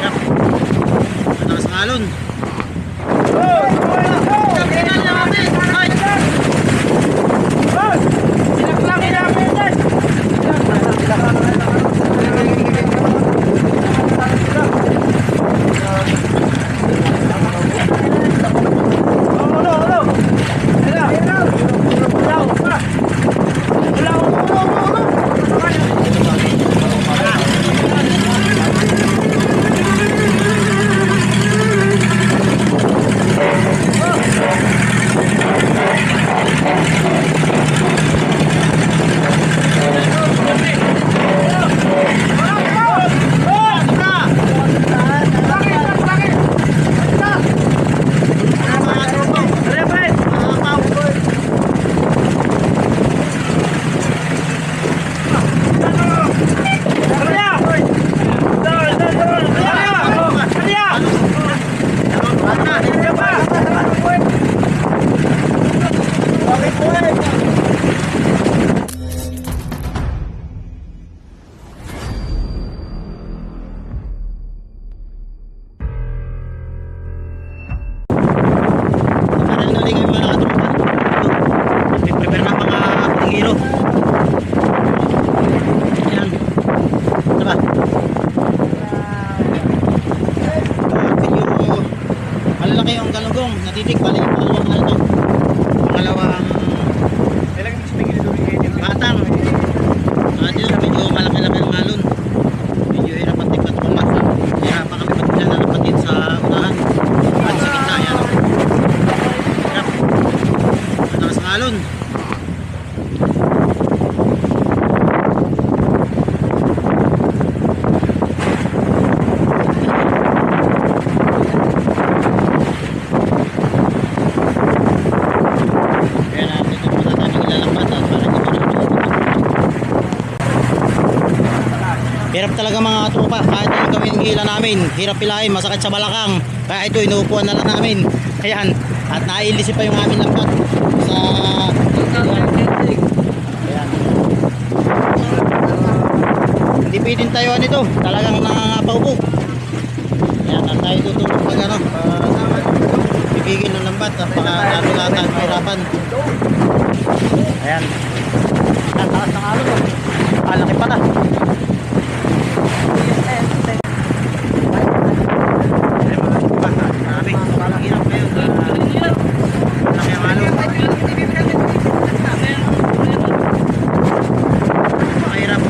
Mataas ng alon. Tropa kahit anong gawin hila namin hirap pilahin masakit sa balakang. Kaya ito inuupuan na lang namin. Ayan at nailisip pa yung aming lambat sa ayan. Hindi pwedeng tayuan ito. Talagang nangangapaw po ayan at tayo tutulog pag ano. Pag bibigin ng lambat at baka natin lahat hirapan ayan. Ang taas ng alon oh. kalaki pala Marami. Parang hirap ngayon. Laki ang alon. Mahirap.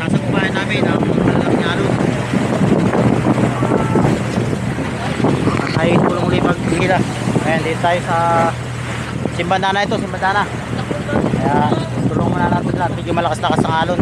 Sasagupahan namin ang laking alon. Ay, tulong ulit maghila. Ayan, dito tayo sa Simbandana ito, Simbandana. Kaya tulong muna natin lahat. Medyo malakas-lakas ang alon.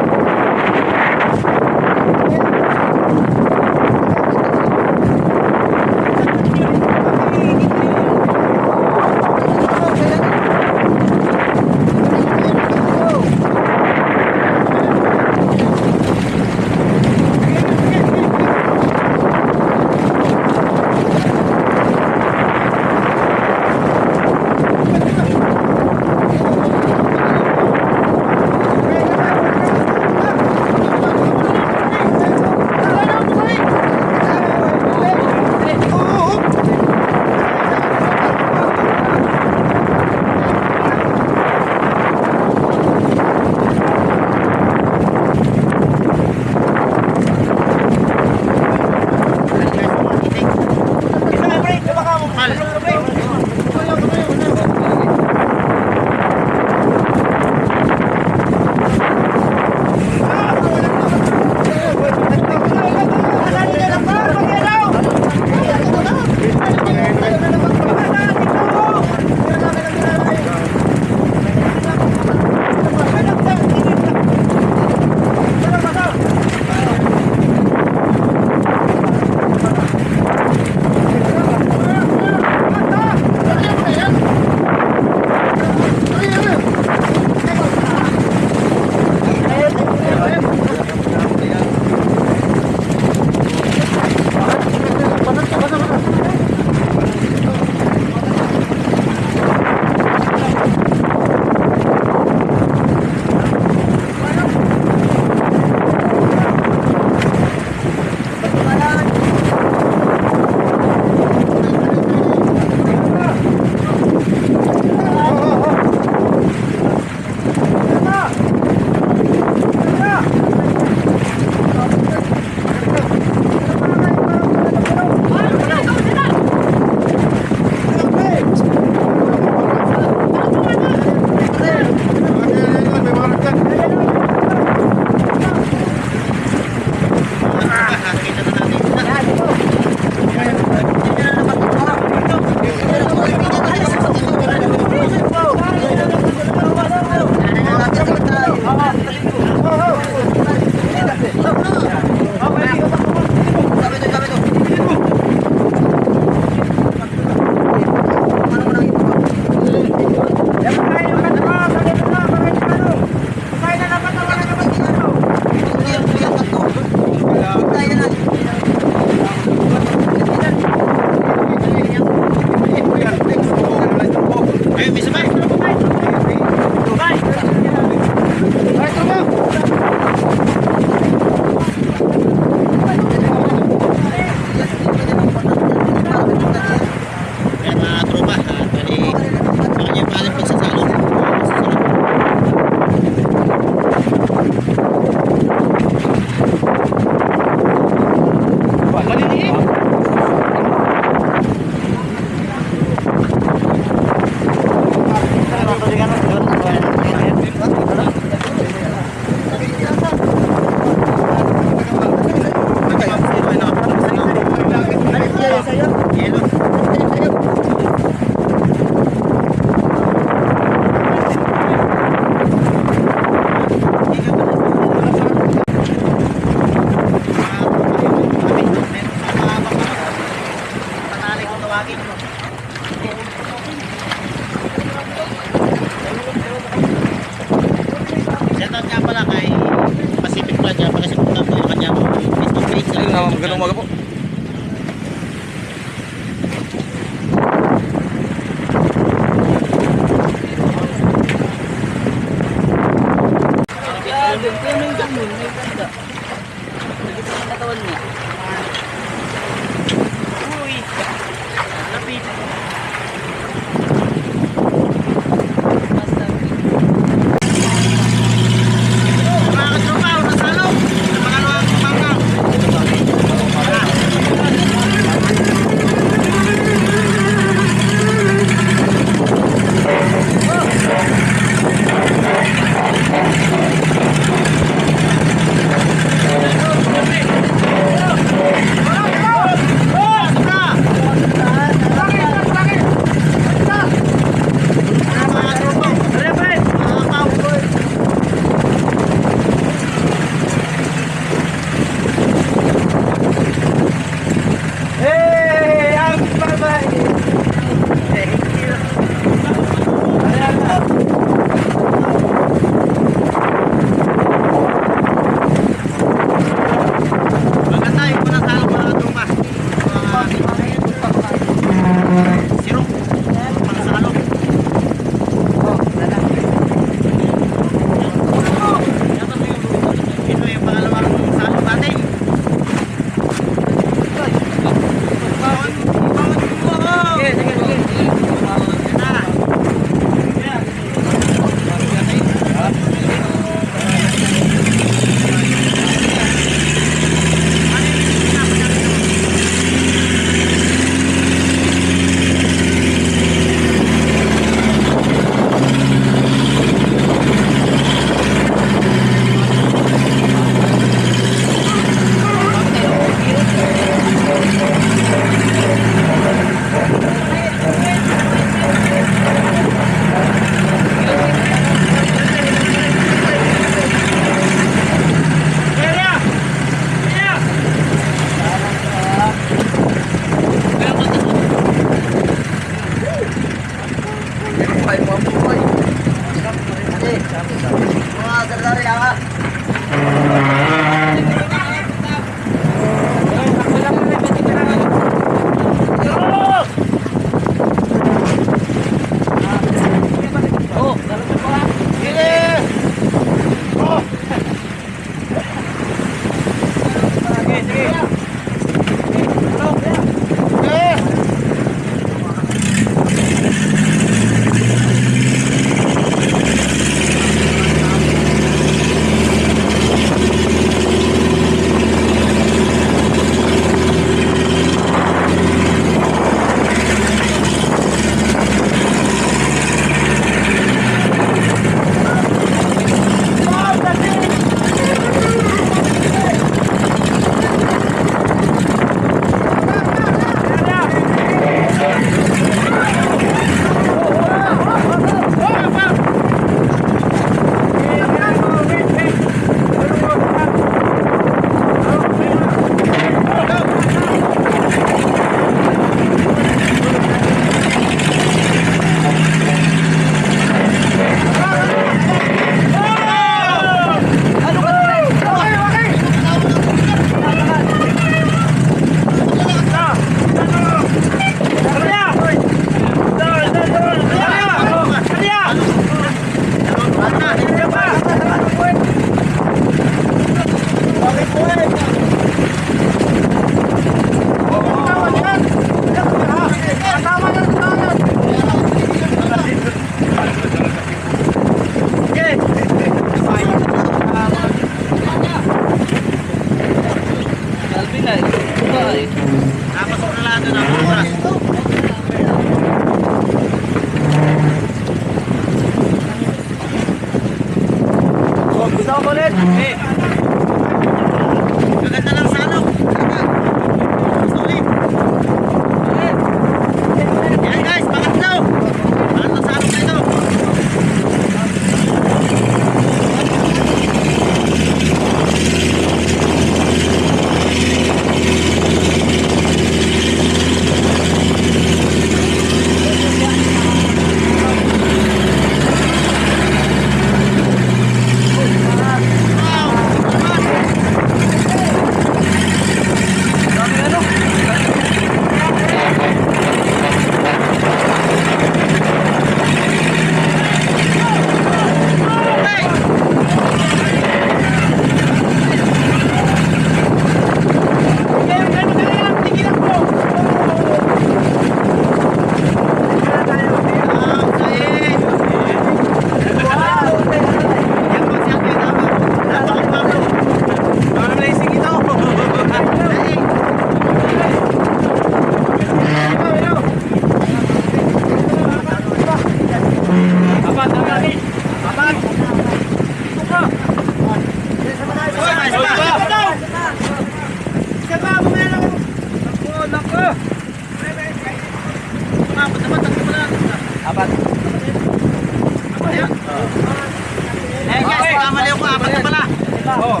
Oh.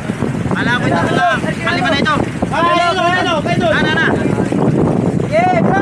Malapit na ito. Kaliwa na ito. Kaliwa na ito. Kaliwa na ito. Kaliwa na ito.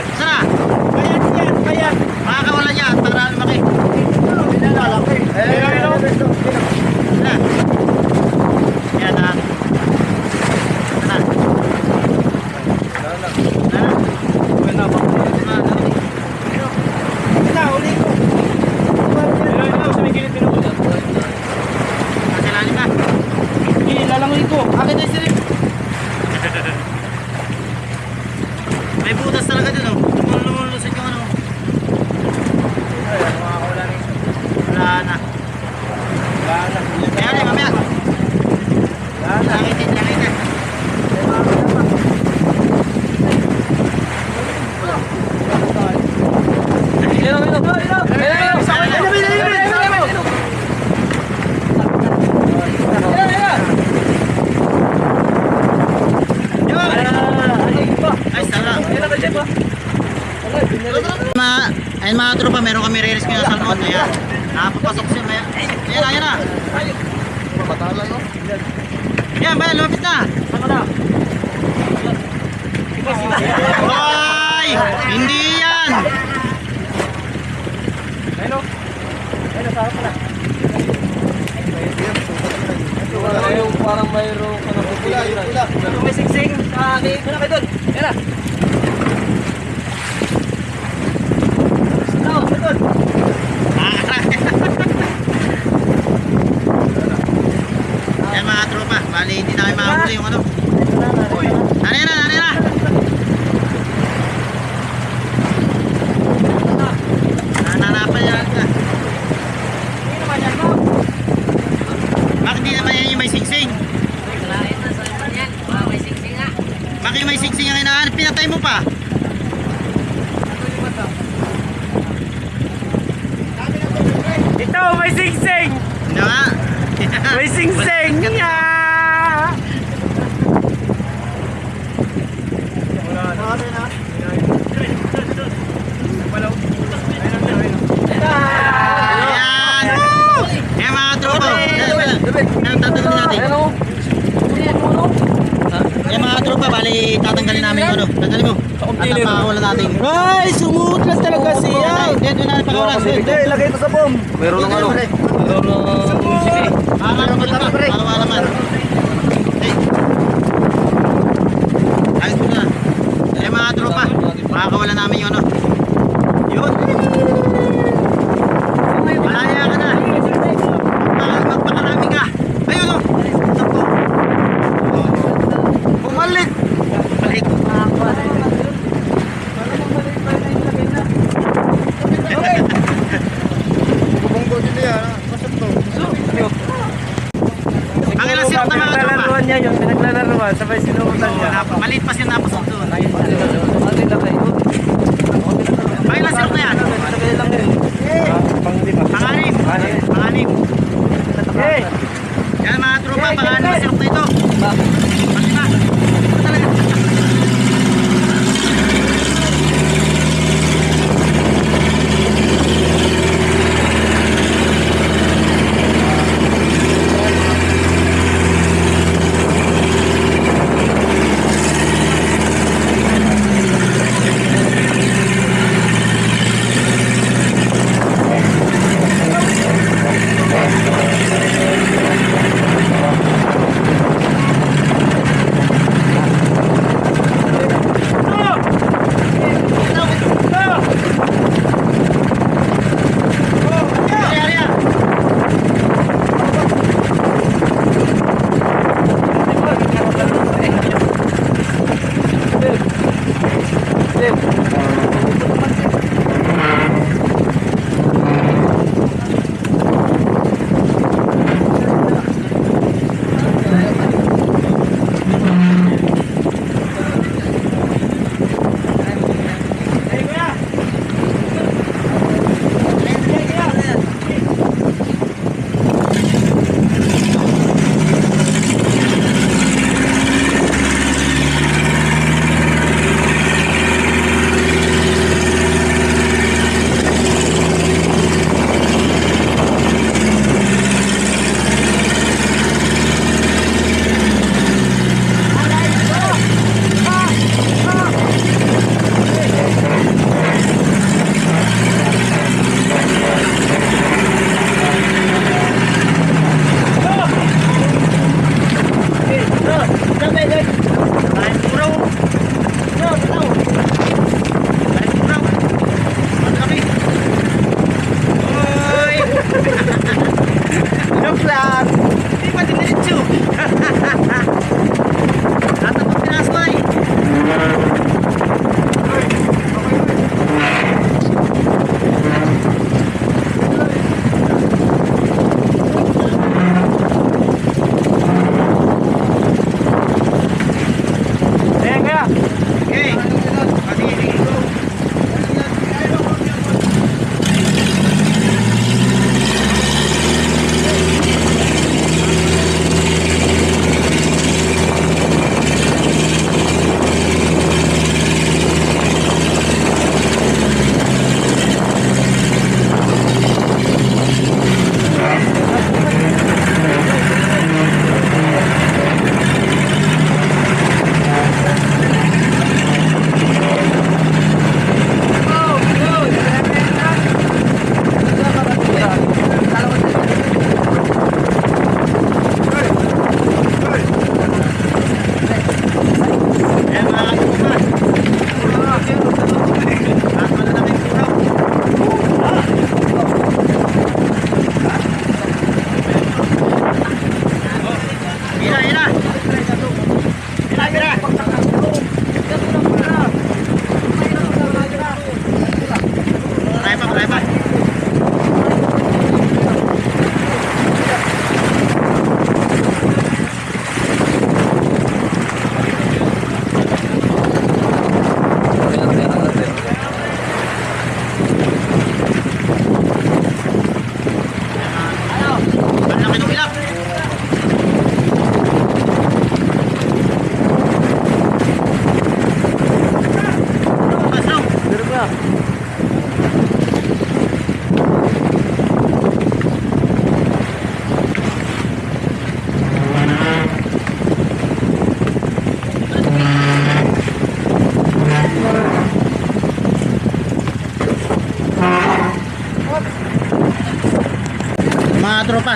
よう。mga tropa, meron kami rails ngayon sa noon. Ayan. Napapasok siya. Ayan, ayan, ayan na. Batala, no? Ayan, bayan, lumapit na. Ano na? Hoy! Hindi yan! Ano? Ano, sarap na. Parang mayroong ano, pula, yung pula. Yung sa amin. Ano kayo doon? Yan na. tropa. Makakawala namin yung ano.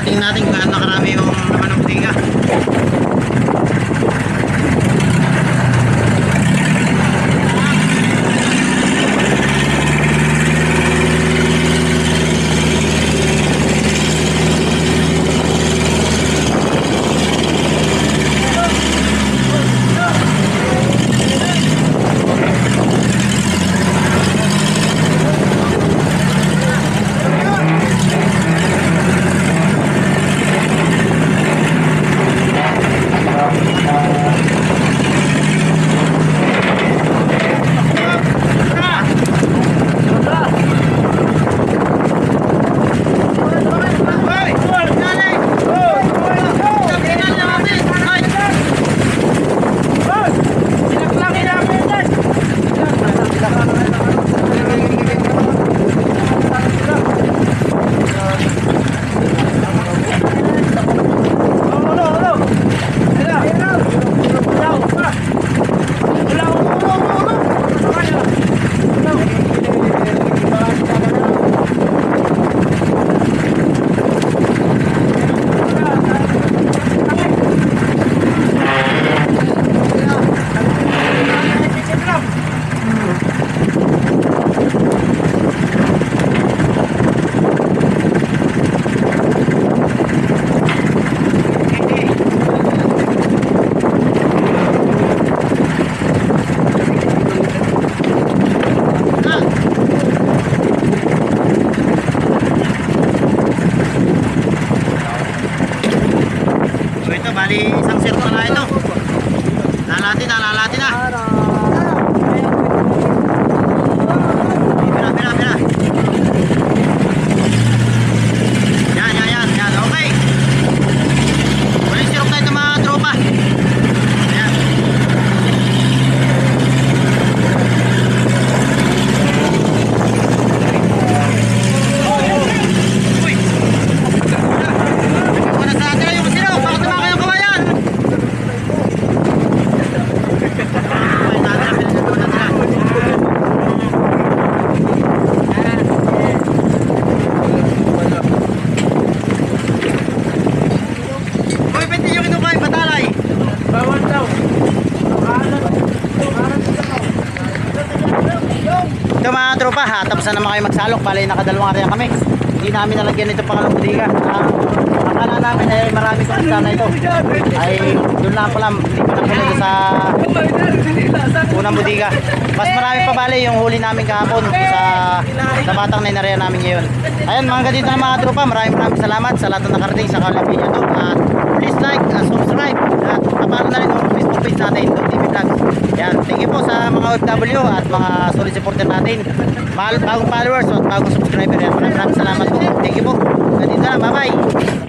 Tingnan natin kung gaano karami yung isang sirko na ito. Lalati na, lalati na. Pira, pira, pira. Yan, yan, yan, yan. Okay. Walang sirok na ito mga tropa. Ayan. Uy! Nagkakuna sa atin yung sino. Bakit naman kayong kawayan? Ay, tatapin na doon natin. Uy, pwede yung kinukuha yung batalay. Bawal daw. Ito mga na naman kayo magsalok. Bali, nakadalawang area kami. Hindi namin nalagyan ito pangalang budiga. Ah, akala namin ay marami kong sana ito. Ay, doon lang pala, hindi ko na pumunta sa unang budiga. Mas marami pa bali yung huli namin kahapon sa sa batang na inarea namin ngayon. Ayan mga ganito na mga tropa, maraming maraming salamat sa lahat ng nakarating sa kalang video to. At please like and subscribe. At kapalo na rin yung Facebook page natin, Dog TV Vlogs. Yan, thank you po sa mga OFW at mga solid supporter natin. Mahal, bagong followers at bagong subscriber. Yan, maraming salamat po. Thank you po. Ganito na, bye bye.